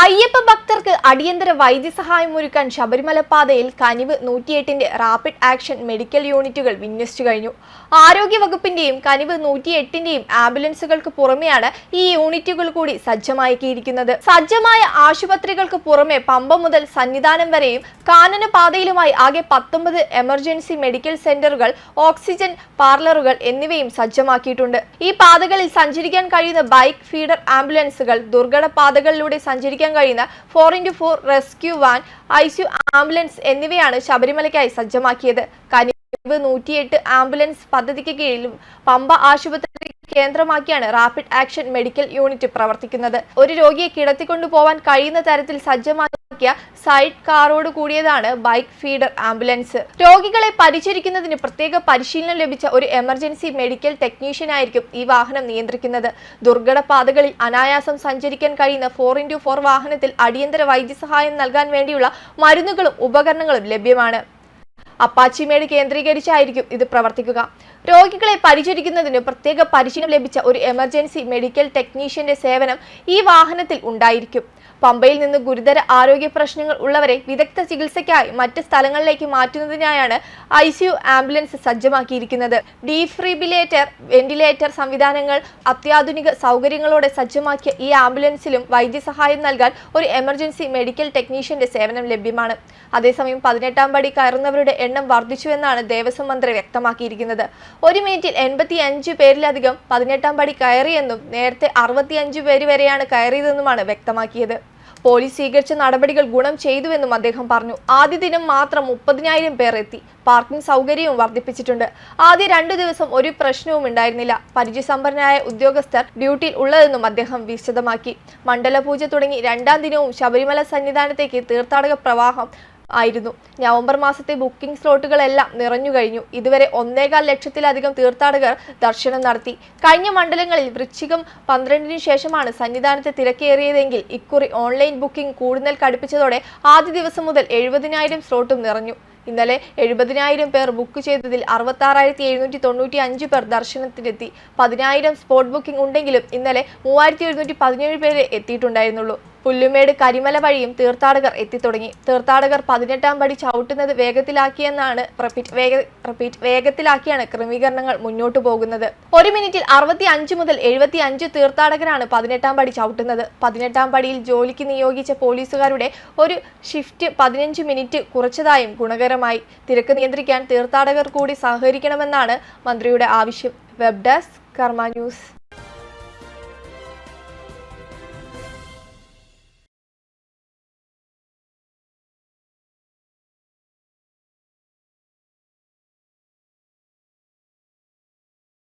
അയ്യപ്പ ഭക്തർക്ക് അടിയന്തര വൈദ്യസഹായം ഒരുക്കാൻ ശബരിമല പാതയിൽ കനിവ് നൂറ്റിയെട്ടിന്റെ റാപ്പിഡ് ആക്ഷൻ മെഡിക്കൽ യൂണിറ്റുകൾ വിന്യസിച്ചു കഴിഞ്ഞു. ആരോഗ്യ വകുപ്പിന്റെയും കനിവ് നൂറ്റിയെട്ടിന്റെയും ആംബുലൻസുകൾക്ക് പുറമെയാണ് ഈ യൂണിറ്റുകൾ കൂടി സജ്ജമാക്കിയിരിക്കുന്നത്. സജ്ജമായ ആശുപത്രികൾക്ക് പുറമെ പമ്പ മുതൽ സന്നിധാനം വരെയും കാനന പാതയിലുമായി ആകെ പത്തൊമ്പത് എമർജൻസി മെഡിക്കൽ സെന്ററുകൾ ഓക്സിജൻ പാർലറുകൾ എന്നിവയും സജ്ജമാക്കിയിട്ടുണ്ട്. ഈ പാതകളിൽ സഞ്ചരിക്കാൻ കഴിയുന്ന ബൈക്ക് ഫീഡർ ആംബുലൻസുകൾ ദുർഘട പാതകളിലൂടെ സഞ്ചരിക്കാൻ കഴിയുന്ന four into four rescue van ICU ambulance എന്നിവയാണ് ശബരിമലയ്ക്കായി സജ്ജമാക്കിയത്. കനിവ് നൂറ്റിയെട്ട് ആംബുലൻസ് പദ്ധതിക്ക് കീഴിലും പമ്പ ആശുപത്രി കേന്ദ്രമാക്കിയാണ് റാപ്പിഡ് ആക്ഷൻ മെഡിക്കൽ യൂണിറ്റ് പ്രവർത്തിക്കുന്നത്. ഒരു രോഗിയെ കിടത്തിക്കൊണ്ടു പോവാൻ കഴിയുന്ന തരത്തിൽ സജ്ജമാക്കിയ സൈഡ് കാറോട് കൂടിയതാണ് ബൈക്ക് ഫീഡർ ആംബുലൻസ്. രോഗികളെ പരിചരിക്കുന്നതിന് പ്രത്യേക പരിശീലനം ലഭിച്ച ഒരു എമർജൻസി മെഡിക്കൽ ടെക്നീഷ്യൻ ആയിരിക്കും ഈ വാഹനം നിയന്ത്രിക്കുന്നത്. ദുർഘട പാതകളിൽ അനായാസം സഞ്ചരിക്കാൻ കഴിയുന്ന ഫോർ ഇന്റു ഫോർ വാഹനത്തിൽ അടിയന്തര വൈദ്യസഹായം നൽകാൻ വേണ്ടിയുള്ള മരുന്നുകളും ഉപകരണങ്ങളും ലഭ്യമാണ്. അപ്പാച്ചിമേട് കേന്ദ്രീകരിച്ചായിരിക്കും ഇത് പ്രവർത്തിക്കുക. രോഗികളെ പരിചരിക്കുന്നതിന് പ്രത്യേക പരിശീലനം ലഭിച്ച ഒരു എമർജൻസി മെഡിക്കൽ ടെക്നീഷ്യന്റെ സേവനം ഈ വാഹനത്തിൽ ഉണ്ടായിരിക്കും. പമ്പയിൽ നിന്ന് ഗുരുതര ആരോഗ്യ പ്രശ്നങ്ങൾ ഉള്ളവരെ വിദഗ്ധ ചികിത്സയ്ക്കായി മറ്റ് സ്ഥലങ്ങളിലേക്ക് മാറ്റുന്നതിനായാണ് ഐ സിയു ആംബുലൻസ് സജ്ജമാക്കിയിരിക്കുന്നത്. ഡീഫ്രിബിലേറ്റർ വെന്റിലേറ്റർ സംവിധാനങ്ങൾ അത്യാധുനിക സൗകര്യങ്ങളോടെ സജ്ജമാക്കിയ ഈ ആംബുലൻസിലും വൈദ്യസഹായം നൽകാൻ ഒരു എമർജൻസി മെഡിക്കൽ ടെക്നീഷ്യന്റെ സേവനം ലഭ്യമാണ്. അതേസമയം പതിനെട്ടാം പടി കയറുന്നവരുടെ എണ്ണം വർദ്ധിച്ചുവെന്നാണ് ദേവസ്വം മന്ത്രി വ്യക്തമാക്കിയിരിക്കുന്നത്. ഒരു മിനിറ്റിൽ എൺപത്തി അഞ്ച് പേരിലധികം പതിനെട്ടാം പടി കയറിയെന്നും നേരത്തെ അറുപത്തിയഞ്ച് പേര് വരെയാണ് കയറിയതെന്നുമാണ് വ്യക്തമാക്കിയത്. പോലീസ് സ്വീകരിച്ച നടപടികൾ ഗുണം ചെയ്തുവെന്നും അദ്ദേഹം പറഞ്ഞു. ആദ്യ ദിനം മാത്രം മുപ്പതിനായിരം പേർ എത്തി. പാർക്കിംഗ് സൗകര്യവും വർദ്ധിപ്പിച്ചിട്ടുണ്ട്. ആദ്യ രണ്ടു ദിവസം ഒരു പ്രശ്നവും ഉണ്ടായിരുന്നില്ല. പരിചയസമ്പന്നരായ ഉദ്യോഗസ്ഥർ ഡ്യൂട്ടിയിൽ ഉള്ളതെന്നും അദ്ദേഹം വിശദമാക്കി. മണ്ഡലപൂജ തുടങ്ങി രണ്ടാം ദിനവും ശബരിമല സന്നിധാനത്തേക്ക് തീർത്ഥാടക പ്രവാഹം ആയിരുന്നു. നവംബർ മാസത്തെ ബുക്കിംഗ് സ്ലോട്ടുകളെല്ലാം നിറഞ്ഞു കഴിഞ്ഞു. ഇതുവരെ ഒന്നേകാൽ ലക്ഷത്തിലധികം തീർത്ഥാടകർ ദർശനം നടത്തി. കഴിഞ്ഞ മണ്ഡലങ്ങളിൽ വൃശ്ചികം പന്ത്രണ്ടിന് ശേഷമാണ് സന്നിധാനത്തെ തിരക്കേറിയതെങ്കിൽ ഇക്കുറി ഓൺലൈൻ ബുക്കിംഗ് കൂടുതൽ കടുപ്പിച്ചതോടെ ആദ്യ ദിവസം മുതൽ എഴുപതിനായിരം സ്ലോട്ടും നിറഞ്ഞു. ഇന്നലെ എഴുപതിനായിരം പേർ ബുക്ക് ചെയ്തതിൽ അറുപത്തി ആറായിരത്തി എഴുന്നൂറ്റി തൊണ്ണൂറ്റി അഞ്ച് പേർ ദർശനത്തിനെത്തി. പതിനായിരം സ്പോട്ട് ബുക്കിംഗ് ഉണ്ടെങ്കിലും ഇന്നലെ മൂവായിരത്തി എഴുന്നൂറ്റി പതിനേഴ് പേരെ എത്തിയിട്ടുണ്ടായിരുന്നുള്ളൂ. പുല്ലുമേട് കരിമല വഴിയും തീർത്ഥാടകർ എത്തിത്തുടങ്ങി. തീർത്ഥാടകർ പതിനെട്ടാം പടി ചവിട്ടുന്നത് വേഗത്തിലാക്കിയെന്നാണ് റിപ്പീറ്റ് വേഗ റിപ്പീറ്റ് വേഗത്തിലാക്കിയാണ് ക്രമീകരണങ്ങൾ മുന്നോട്ടു പോകുന്നത്. ഒരു മിനിറ്റിൽ അറുപത്തി അഞ്ച് മുതൽ എഴുപത്തി അഞ്ച് തീർത്ഥാടകരാണ് പതിനെട്ടാം പടി ചവിട്ടുന്നത്. പതിനെട്ടാം പടിയിൽ ജോലിക്ക് നിയോഗിച്ച പോലീസുകാരുടെ ഒരു ഷിഫ്റ്റ് പതിനഞ്ച് മിനിറ്റ് കുറച്ചതായും ഗുണകരമായി. തിരക്ക് നിയന്ത്രിക്കാൻ തീർത്ഥാടകർ കൂടി സഹകരിക്കണമെന്നാണ് മന്ത്രിയുടെ ആവശ്യം. Web desk Karma news.